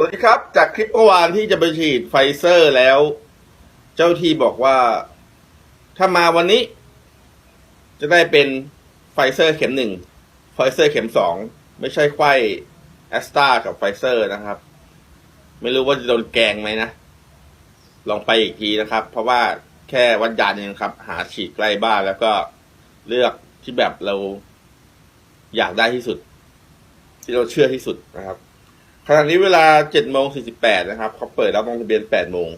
สวัสดีครับ จากคลิปเมื่อวานที่จะไปฉีดไฟเซอร์แล้ว เจ้าที่บอกว่า ถ้ามาวันนี้ จะได้เป็นไฟเซอร์เข็มหนึ่งไฟเซอร์เข็มสองไม่ใช่ไข้แอสตรากับไฟเซอร์นะครับ ไม่รู้ว่าจะโดนแกงไหมนะ ลองไปอีกทีนะครับ เพราะว่าแค่วัดยาเองครับ หาฉีดใกล้บ้านแล้วก็เลือกที่แบบเราอยากได้ที่สุด ที่เราเชื่อที่สุดนะครับ ขณะนี้เวลาเจ็ดโมงสี่สิบแปดนะครับเขาเปิดรับลงทะเบียนแปดโมง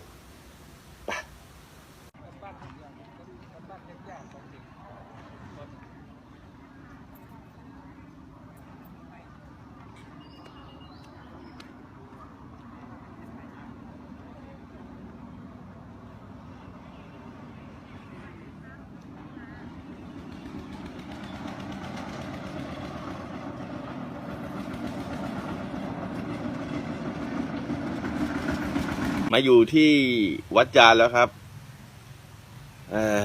มาอยู่ที่วัดจานแล้วครับเออ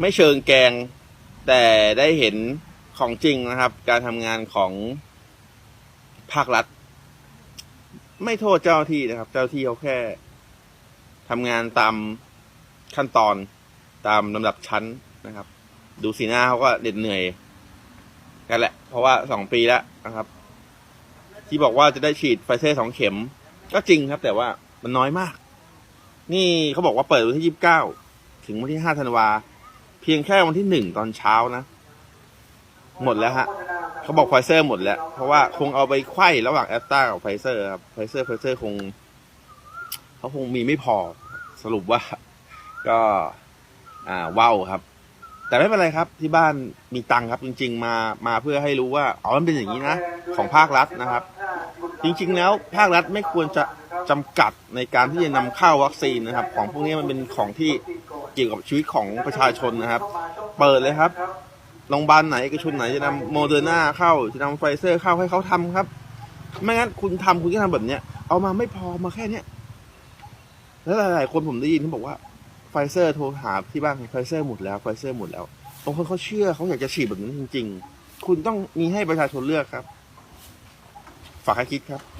ไม่เชิงแกง แต่ได้เห็นของจริงนะครับ การทำงานของภาครัฐ ไม่โทษเจ้าที่นะครับ เจ้าหน้าที่เขาแค่ทำงานตามขั้นตอนตามลำดับชั้นนะครับ ดูสีหน้าเขาก็เหน็ดเหนื่อยกันแหละ เพราะว่าสองปีแล้วนะครับ ที่บอกว่าจะได้ฉีดไฟเซอร์สองเข็ม ก็จริงครับ แต่ว่า มันน้อยมาก นี่เขาบอกว่าเปิดวันที่ยี่สิบเก้าถึงวันที่ห้าธันวา เพียงแค่วันที่หนึ่งตอนเช้านะ หมดแล้วฮะเขาบอกไฟเซอร์หมดแล้ว เพราะว่าคงเอาไปไขว้ระหว่างแอสตรากับไฟเซอร์ครับไฟเซอร์ไฟเซอร์คงเขาคงมีไม่พอสรุปว่า ก็อ่าว้าวครับ แต่ไม่เป็นไรครับ ที่บ้านมีตังค์ครับ จริง ๆ มามาเพื่อให้รู้ว่าอ๋อมันเป็นอย่างนี้นะ ของภาครัฐนะครับ จริงๆแล้วภาครัฐไม่ควรจะจำกัดในการที่จะนำเข้าวัคซีนนะครับ ของพวกนี้มันเป็นของที่เกี่ยวกับชีวิตของประชาชนนะครับ เปิดเลยครับโรงพยาบาลไหนเอกชนไหนจะนำโมเดอร์นาเข้าจะนำไฟเซอร์เข้าให้เขาทำครับ ไม่งั้นคุณทำคุณก็ทำแบบเนี้ย เอามาไม่พอมาแค่เนี้ยแล้วหลายๆคนผมได้ยินเขาบอกว่าไฟเซอร์โทรหาที่บ้านไฟเซอร์หมดแล้วไฟเซอร์หมดแล้วบางคนเขาเชื่อเขาอยากจะฉีดแบบนั้นจริง ๆ คุณต้องมีให้ประชาชนเลือกครับ ฝากให้คิดครับ